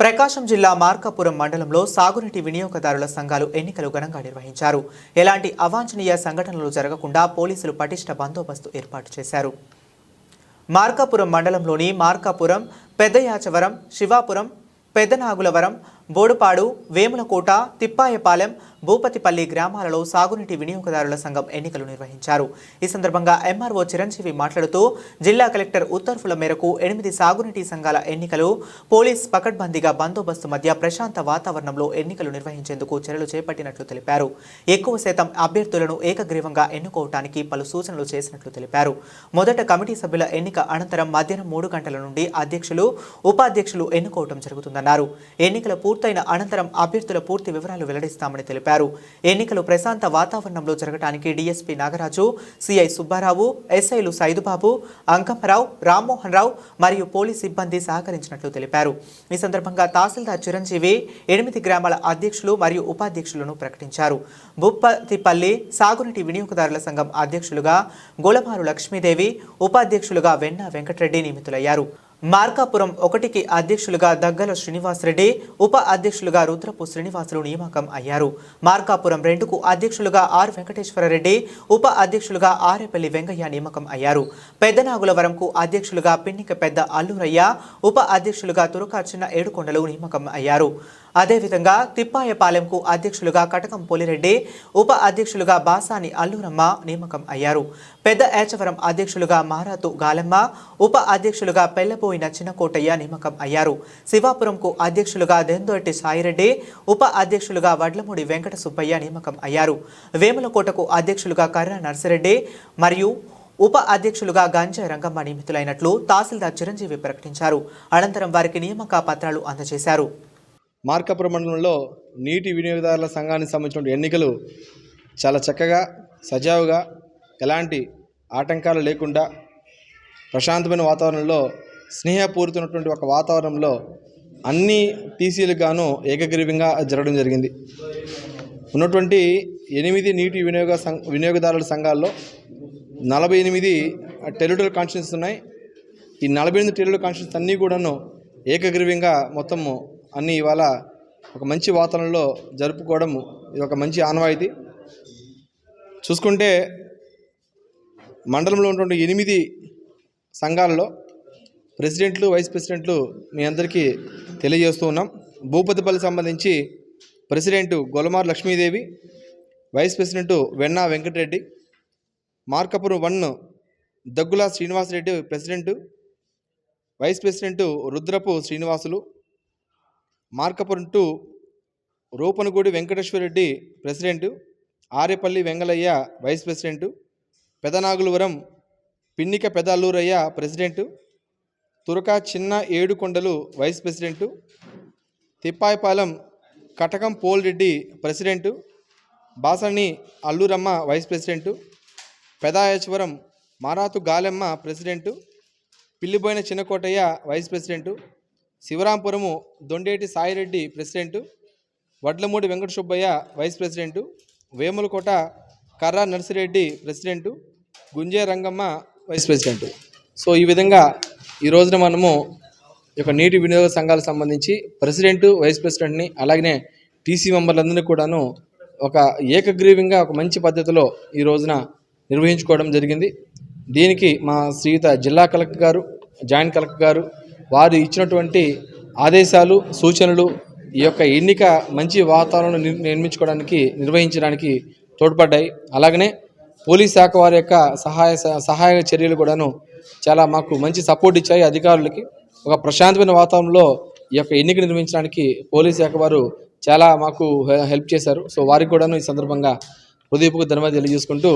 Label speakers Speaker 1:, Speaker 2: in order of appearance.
Speaker 1: ప్రకాశం జిల్లా మార్కాపురం మండలంలో సాగునీటి వినియోగదారుల సంఘాలు ఎన్నికలు ఘనంగా నిర్వహించారు. ఎలాంటి అవాంఛనీయ సంఘటనలు జరగకుండా పోలీసులు పటిష్ట బందోబస్తు ఏర్పాటు చేశారు. మార్కాపురం మండలంలోని మార్కాపురం పెద్దయాచవరం శివాపురం పెద్దనాగులవరం బోడుపాడు వేములకోట తిప్పాయపాలెం భూపతిపల్లి గ్రామాలలో సాగునీటి వినియోగదారుల సంఘం ఎన్నికలు నిర్వహించారు. ఈ సందర్భంగా ఎంఆర్ఓ చిరంజీవి మాట్లాడుతూ జిల్లా కలెక్టర్ ఉత్తర్వుల మేరకు ఎనిమిది సాగునీటి సంఘాల ఎన్నికలు పోలీస్ పకడ్బందీగా బందోబస్తు మధ్య ప్రశాంత వాతావరణంలో ఎన్నికలు నిర్వహించేందుకు చర్యలు చేపట్టినట్లు తెలిపారు. ఎక్కువ శాతం అభ్యర్థులను ఏకగ్రీవంగా ఎన్నుకోవటానికి పలు సూచనలు చేసినట్లు తెలిపారు. మొదట కమిటీ సభ్యుల ఎన్నిక అనంతరం మధ్యాహ్నం మూడు గంటల నుండి అధ్యక్షులు ఉపాధ్యక్షులు ఎన్నుకోవటం జరుగుతుందన్నారు. ఎన్నికల పూర్తి పూర్తయిన అనంతరం అభ్యర్థుల పూర్తి వివరాలు వెల్లడిస్తామని తెలిపారు. ఎన్నికలు ప్రశాంత వాతావరణంలో జరగడానికి డీఎస్పీ నాగరాజు సిఐ సుబ్బారావు ఎస్ఐలు సైదుబాబు అంకమ్మరావు రామ్మోహన్ రావు మరియు పోలీస్ సిబ్బంది సహకరించినట్లు తెలిపారు. ఈ సందర్భంగా తహసీల్దార్ చిరంజీవి ఎనిమిది గ్రామాల అధ్యక్షులు మరియు ఉపాధ్యక్షులను ప్రకటించారు. బుప్పతిపల్లి సాగునీటి వినియోగదారుల సంఘం అధ్యక్షులుగా గోలమారు లక్ష్మీదేవి ఉపాధ్యక్షులుగా వెన్న వెంకటరెడ్డి నియమితులయ్యారు. మార్కాపురం ఒకటికి అధ్యక్షులుగా దగ్గల శ్రీనివాసరెడ్డి ఉప అధ్యక్షులుగా రుద్రపు శ్రీనివాసులు నియామకం అయ్యారు. మార్కాపురం రెండుకు అధ్యక్షులుగా ఆర్ వెంకటేశ్వరరెడ్డి ఉప అధ్యక్షులుగా ఆరేపల్లి వెంగయ్య నియామకం అయ్యారు. పెద్దనాగులవరంకు అధ్యక్షులుగా పిన్నిక పెద్ద అల్లూరయ్య ఉప అధ్యక్షులుగా తురకా చిన్న ఏడుకొండలు నియామకం అయ్యారు. అదేవిధంగా తిప్పాయపాలెంకు అధ్యక్షులుగా కటకం పోలిరెడ్డి ఉప అధ్యక్షులుగా బాసాని అల్లూరమ్మ నియామకం అయ్యారు. పెద్ద ఏచవరం అధ్యక్షులుగా మారాతు గాలమ్మ ఉప అధ్యక్షులుగా పెళ్ళపోయిన చిన్నకోటయ్య నియమకం అయ్యారు. శివాపురంకు అధ్యక్షులుగా దెందోటి సాయిరెడ్డి ఉప అధ్యక్షులుగా వడ్లమూడి వెంకట సుబ్బయ్య నియమకం అయ్యారు. వేములకోటకు అధ్యక్షులుగా కర్ర నర్సిరెడ్డి మరియు ఉప అధ్యక్షులుగా గంజాయి రంగమ్మ నియమితులైనట్లు తహసీల్దార్ చిరంజీవి ప్రకటించారు. అనంతరం వారికి నియామక పత్రాలు అందజేశారు.
Speaker 2: మార్కాపురం మండలంలో నీటి వినియోగదారుల సంఘానికి సంబంధించిన ఎన్నికలు చాలా చక్కగా సజావుగా ఎలాంటి ఆటంకాలు లేకుండా ప్రశాంతమైన వాతావరణంలో స్నేహపూరితమైనటువంటి ఒక వాతావరణంలో అన్ని టీసీలకు గాను ఏకగ్రీవంగా జరగడం జరిగింది. ఉన్నటువంటి ఎనిమిది నీటి వినియోగ సం వినియోగదారుల సంఘాల్లో నలభై ఎనిమిది టెరిటోరియల్ కాన్స్టిట్యూన్స్ ఉన్నాయి. ఈ నలభై ఎనిమిది టెరిటోరియల్ కాన్స్టిట్యూన్స్ అన్నీ కూడాను ఏకగ్రీవంగా మొత్తము అన్నీ ఇవాళ ఒక మంచి వాతావరణంలో జరుపుకోవడం ఇది ఒక మంచి ఆనవాయితీ. చూసుకుంటే మండలంలో ఉన్నటువంటి ఎనిమిది సంఘాలలో ప్రెసిడెంట్లు వైస్ ప్రెసిడెంట్లు మీ అందరికీ తెలియజేస్తూ ఉన్నాం. భూపతిపల్లి సంబంధించి president Golamar Lakshmidevi vice president Venna Venkatareddy Markapuram one Daggula Srinivasareddy president vice president Rudrapu Srinivasulu Markapuram two Rupanagudi Venkateswarareddy president Arepalli Vengalayya vice president Pedanagulavaram Pinnika Pedalluraiah president Turaka Chinna Edukondalu vice president Tippayipalem Katakam Polreddy president Basani Alluramma vice president Pedayachavaram Marathu Galemma president Pilliboina Chinnakotaiah vice president Shivarampuram Dondeti Saireddy president Vadlamudi Venkata Subbaiah vice president Vemulakota Karra Narsireddy president Gunje Rangamma vice president. So ఈ విధంగా ఈ రోజున మనము ఈ యొక్క నీటి వినియోగ సంఘాలకు సంబంధించి ప్రెసిడెంట్ వైస్ ప్రెసిడెంట్ని అలాగనే టీసీ మెంబర్లందరినీ కూడాను ఒక ఏకగ్రీవంగా ఒక మంచి పద్ధతిలో ఈ రోజున నిర్వహించుకోవడం జరిగింది. దీనికి మా శ్రీయుత జిల్లా కలెక్టర్ గారు జాయింట్ కలెక్టర్ గారు వారు ఇచ్చినటువంటి ఆదేశాలు సూచనలు ఈ యొక్క ఎన్నిక మంచి వాతావరణం నిర్- నిర్మించుకోవడానికి నిర్వహించడానికి తోడ్పడ్డాయి. అలాగనే పోలీస్ శాఖ వారి యొక్క సహాయ సహాయ చర్యలు కూడాను చాలా మాకు మంచి సపోర్ట్ ఇచ్చాయి అధికారులకి. ఒక ప్రశాంతమైన వాతావరణంలో ఈ యొక్క ఎన్నిక నిర్మించడానికి పోలీస్ శాఖ వారు చాలా మాకు హెల్ప్ చేశారు. సో వారికి కూడాను ఈ సందర్భంగా హృదయపూర్వక ధన్యవాదాలు తెలియజేసుకుంటూ